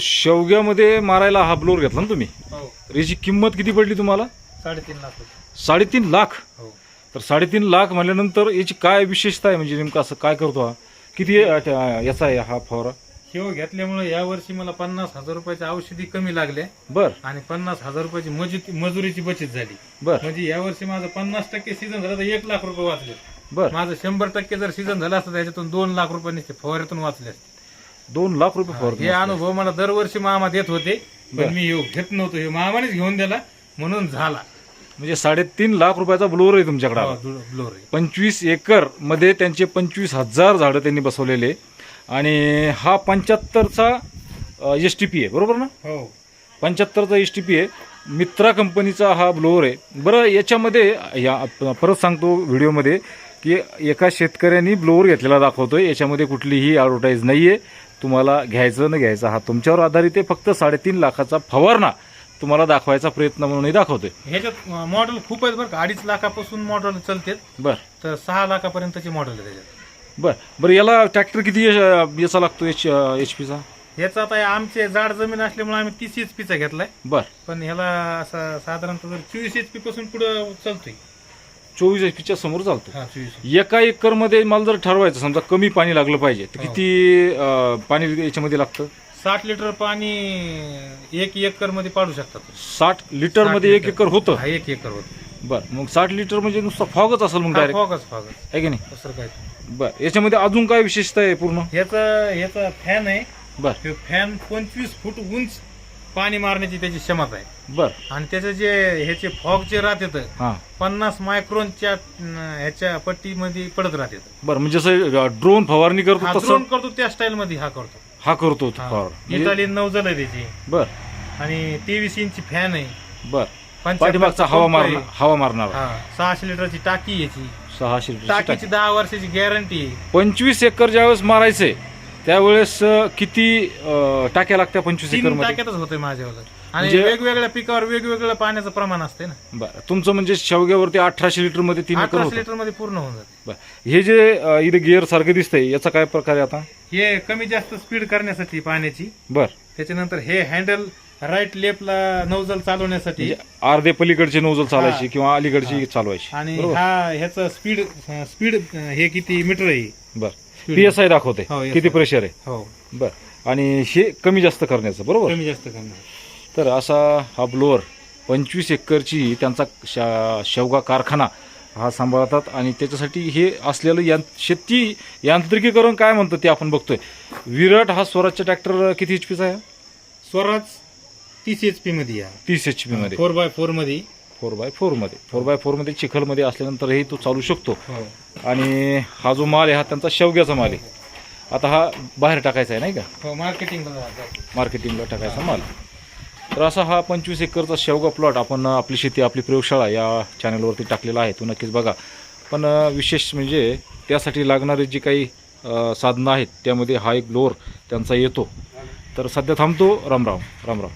शेवग्यामध्ये मारायला हा ब्लोअर घेतला ना तुम्ही? हो. तर याची किंमत किती पडली तुम्हाला? साडेतीन लाख रुपये साडेतीन लाख? हो. तर साडेतीन लाख म्हणल्यानंतर याची काय विशेषता आहे? म्हणजे नेमकं असं काय करतो हा? किती अ, त्या- याचा आहे हा फवारा? शेव घेतल्यामुळे या वर्षी मला पन्नास हजार रुपयाच्या औषधी कमी लागले. बर. आणि पन्नास हजार रुपयाची मजुरी मजुरीची बचत झाली. बर. म्हणजे या वर्षी माझं पन्नास टक्के सीझन झालं तर एक लाख रुपये वाचले. बर. माझं शंभर टक्के जर सीझन झालं असतं त्याच्यातून दोन लाख रुपये नुसते फवाऱ्यातून वाचले असते. दोन लाख रुपये हे अनुभव मला दरवर्षी मामा देत होते. पण मी ह्यो घेत नव्हतो हे मामानेच घेऊन दिला म्हणून झाला. म्हणजे साडेतीन लाख रुपयाचा ब्लोअर आहे तुमच्याकडे हो. ब्लोअर आहे. पंचवीस एकरमध्ये त्यांचे पंचवीस हजार झाडं त्यांनी बसवलेले आणि हा पंच्याहत्तरचा एस टी पी आहे बरोबर ना? हो. पंच्याहत्तरचा एस टी पी आहे. मित्रा कंपनीचा हा ब्लोअर आहे. बरं याच्यामध्ये या परत सांगतो व्हिडिओमध्ये की एका शेतकऱ्यांनी ब्लोअर घेतलेला दाखवतोय. याच्यामध्ये कुठलीही ॲडव्हर्टाईज नाही आहे तुम्हाला घ्यायचं न घ्यायचं हा तुमच्यावर आधारित आहे फक्त साडेतीन लाखाचा फवारणा तुम्हाला दाखवायचा प्रयत्न म्हणूनही दाखवतोय. ह्याच्यात मॉडेल खूप आहेत बरं का अडीच लाखापासून मॉडेल चालते बरं. तर सहा लाखापर्यंतचे मॉडेल आहे त्याच्यात. बरं. बरं याला ट्रॅक्टर किती याचा लागतो एच एच पीचा ह्याचा आता आमचे जाड जमीन असल्यामुळे आम्ही तीस एच पीचा घेतलाय. बरं. पण ह्याला असा साधारणतः जर चोवीस एच पी पासून पुढे चालतोय. चोवीस एच पीच्या समोर चालतो. हा चोवीस एका एकरमध्ये मला जर ठरवायचं समजा कमी पाणी लागलं पाहिजे तर हो. किती अं, पाणी याच्यामध्ये लागतं? साठ लिटर पाणी एक एकरमध्ये पाडू शकतात. साठ लिटरमध्ये एक लिटर. एकर होतं? हा एक एकर होत. बर मग साठ लिटर म्हणजे नुसतं फॉगच असेल मग डायरेक्ट फॉगच फॉगच. आहे की नाही? दुसरं काय. बर याच्यामध्ये अजून काय विशेषता आहे पूर्ण? ह्याचा ह्याचा फॅन आहे. बर. फॅन पंचवीस फूट उंच पाणी मारण्याची त्याची क्षमता आहे. बर. आणि त्याचे जे ह्याचे फॉग जे राहते हा. पन्नास मायक्रोनच्या अं, ह्याच्या पट्टीमध्ये पडत राहते बर म्हणजे जसं ड्रोन फवारणी करतो तसं? ड्रोन करतो त्या स्टाईल मध्ये हा करतो. हा करतो तो हा. फवार. म्हणजे- इटालियन नौजल आहे त्याची. बर. आणि तेवीस इंची फॅन आहे. बर. 75 पाठीमागचा हवा पंप आहे. मारणार हवा मारणार. हा सहाशे लिटरची टाकी आहे याची. सहाशे लिटर टाकीची दहा वर्षाची गॅरंटी आहे. पंचवीस एकर ज्यावेळेस मारायचे त्यावेळेस किती अं, टाक्या लागत्या पंचवीस एकर तीन मध्ये टाक्यातच होते माझ्यावर आणि म्हणजे- वेगवेगळ्या पिकावर वेगवेगळं पाण्याचं प्रमाण असते ना. बर तुमचं म्हणजे शेवग्यावरती अठराशे लिटरमध्ये तीन एकर अठराशे होतं. लिटरमध्ये पूर्ण होऊन जाते. बर हे जे अं, इथे गिअर सारखं दिसतंय याचा काय प्रकार आहे आता? हे कमी जास्त स्पीड करण्यासाठी पाण्याची. बर. त्याच्यानंतर हे हँडल राईट लेफ्टला नौजल चालवण्यासाठी. म्हणजे अर्धे पलीकडचे नोजल चालायची. किंवा अलीकडची चालवायची. आणि बरोबर. हा ह्याचं स्पीड स्पीड हे किती मीटर आहे? बर. पी एस आय दाखवते. हो, yes, किती sir. प्रेशर आहे? हो. बर. आणि हे कमी जास्त करण्याचं बरोबर? कमी जास्त करणार तर असा हा ब्लोअर पंचवीस एकरची त्यांचा शा- शेवगा कारखाना हा सांभाळतात आणि त्याच्यासाठी हे असलेलं यां शेती यांत्रिकीकरण काय म्हणतं ते आपण बघतोय. विराट हा स्वराजचा ट्रॅक्टर किती एच पीचा आहे? स्वराज तीस एच पी मध्ये या तीस एच पी मध्ये. फोर बाय फोरमध्ये. फोर बाय फोरमध्ये. फोर बाय फोरमध्ये चिखलमध्ये असल्यानंतरही तो चालू शकतो. हो आणि हा जो माल आहे हा त्यांचा शेवग्याचा माल आहे. आता हा बाहेर टाकायचा आहे नाही का? हो मार्केटिंग मार्केटिंगला टाकायचा माल. तर असा हा पंचवीस एकरचा शेवगा प्लॉट आपण आपली शेती आपली प्रयोगशाळा या चॅनलवरती टाकलेला आहे. तो नक्कीच बघा. पण विशेष म्हणजे त्यासाठी लागणारे जी काही साधनं आहेत त्यामध्ये हा एक ब्लोअर त्यांचा येतो. तर सध्या थांबतो. रामराव रामराव